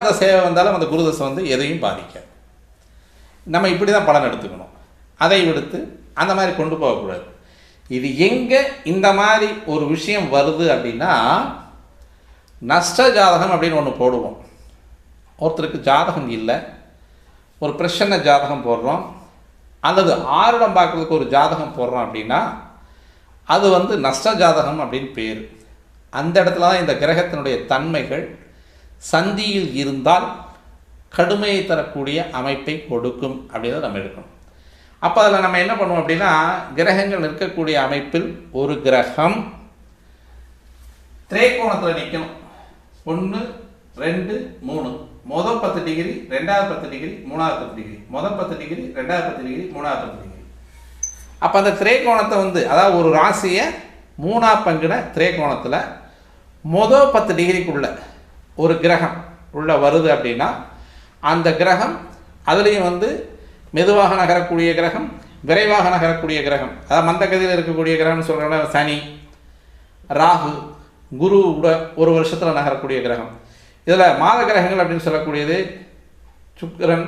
சேவை வந்தாலும் அந்த குருதசை வந்து எதையும் பாதிக்காது. நம்ம இப்படி தான் பலன் எடுத்துக்கணும். அதை விடுத்து அந்த மாதிரி கொண்டு போகக்கூடாது. இது எங்கே இந்த மாதிரி ஒரு விஷயம் வருது அப்படின்னா நஷ்ட ஜாதகம் அப்படின்னு ஒன்று போடுவோம். ஒருத்தருக்கு ஜாதகம் இல்லை ஒரு பிரச்சனை ஜாதகம் போடுறோம் அல்லது ஆருடம் பார்க்குறதுக்கு ஒரு ஜாதகம் போடுறோம் அப்படின்னா அது வந்து நஷ்ட ஜாதகம் அப்படின்னு பேர். அந்த இடத்துல தான் இந்த கிரகத்தினுடைய தன்மைகள் சந்தியில் இருந்தால் கடுமையை தரக்கூடிய அமைப்பை கொடுக்கும் அப்படின்றத நம்ம எடுக்கணும். அப்போ அதில் நம்ம என்ன பண்ணுவோம் அப்படின்னா கிரகங்கள் நிற்கக்கூடிய அமைப்பில் ஒரு கிரகம் திரைக்கோணத்தில் நிற்கணும் ஒன்று ரெண்டு மூணு. மொதல் பத்து டிகிரி ரெண்டாவது பத்து டிகிரி மூணாவது பத்து டிகிரி. மொதல் பத்து டிகிரி ரெண்டாவது பத்து டிகிரி மூணாவது பத்து டிகிரி. அப்போ அந்த திரைக்கோணத்தை வந்து அதாவது ஒரு ராசியை மூணா பங்கின திரைக்கோணத்தில் மொதல் பத்து டிகிரிக்குள்ளே ஒரு கிரகம் உள்ளே வருது அப்படின்னா அந்த கிரகம் அதுலேயும் வந்து மெதுவாக நகரக்கூடிய கிரகம் விரைவாக நகரக்கூடிய கிரகம். அதாவது மந்தகதியில் இருக்கக்கூடிய கிரகம்னு சொல்கிறோம்னா சனி ராகு குரு கூட ஒரு வருஷத்தில் நகரக்கூடிய கிரகம். இதில் மாத கிரகங்கள் அப்படின்னு சொல்லக்கூடியது சுக்கரன்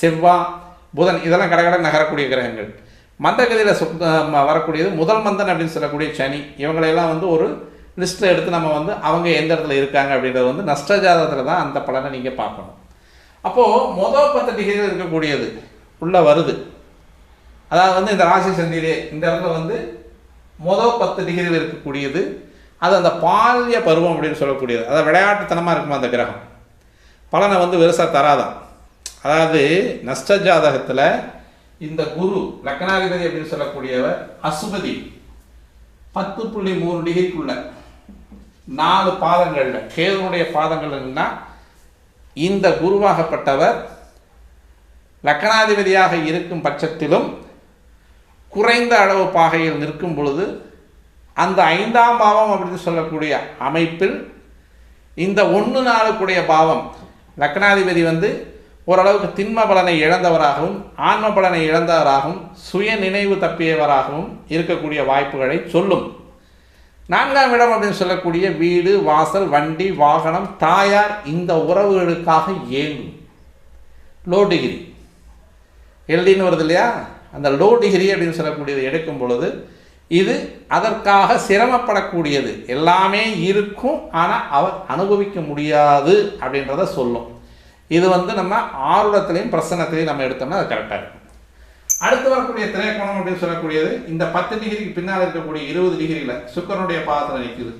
செவ்வாய் புதன் இதெல்லாம் கடகட நகரக்கூடிய கிரகங்கள். மந்தகதியில் கதியில் வரக்கூடியது முதல் மந்தன் அப்படின்னு சொல்லக்கூடிய சனி. இவங்களையெல்லாம் வந்து ஒரு லிஸ்ட்டில் எடுத்து நம்ம வந்து அவங்க எந்த இடத்துல இருக்காங்க அப்படின்றது வந்து நஷ்டஜாதத்தில் தான் அந்த பலனை நீங்கள் பார்க்கணும். அப்போது மொதல் பத்து டிகிரியில் இருக்கக்கூடியது உள்ளே வருது. அதாவது வந்து இந்த ராசி சந்தியிலே இந்த இடத்துல வந்து மொதல் பத்து டிகிரியில் இருக்கக்கூடியது. அது அந்த பால்ய பருவம் அப்படின்னு சொல்லக்கூடியது. அதாவது விளையாட்டுத்தனமாக இருக்குமா அந்த கிரகம்? பலனை வந்து பெருசாக தராதான் அதாவது நஷ்ட ஜாதகத்தில் இந்த குரு லக்னாதிபதி அப்படின்னு சொல்லக்கூடியவர் அசுபதி. பத்து புள்ளி மூணு டிகிரிக்குள்ள நாலு பாதங்களில். கேதுனுடைய பாதங்கள்னா இந்த குருவாகப்பட்டவர் லக்கணாதிபதியாக இருக்கும் பட்சத்திலும் குறைந்த அளவு பாகையில் நிற்கும் பொழுது அந்த ஐந்தாம் பாவம் அப்படின்னு சொல்லக்கூடிய அமைப்பில் இந்த ஒன்று நாளுக்குடைய பாவம் லக்னாதிபதி வந்து ஓரளவுக்கு திண்ம பலனை இழந்தவராகவும் ஆன்ம பலனை இழந்தவராகவும் சுய நினைவு தப்பியவராகவும் இருக்கக்கூடிய வாய்ப்புகளை சொல்லும். நான்காம் இடம் அப்படின்னு சொல்லக்கூடிய வீடு வாசல் வண்டி வாகனம் தாயார் இந்த உறவுகளுக்காக ஏங்கும். லோ டிகிரி எல்டின்னு வருது இல்லையா? அந்த லோ டிகிரி அப்படின்னு சொல்லக்கூடியது எடுக்கும் பொழுது இது அதற்காக சிரமப்படக்கூடியது. எல்லாமே இருக்கும் ஆனால் அவர் அனுபவிக்க முடியாது அப்படின்றத சொல்லும். இது வந்து நம்ம ஆருடத்துலேயும் பிரசனத்திலையும் நம்ம எடுத்தோம்னா அது கரெக்டாக இருக்கும். அடுத்து வரக்கூடிய திரைக்கோணம் அப்படின்னு சொல்லக்கூடியது இந்த பத்து டிகிரிக்கு பின்னால் இருக்கக்கூடிய இருபது டிகிரியில் சுக்கரனுடைய பாதத்தில் நிற்குது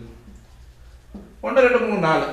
ஒன்று ரெண்டு மூணு நாலு.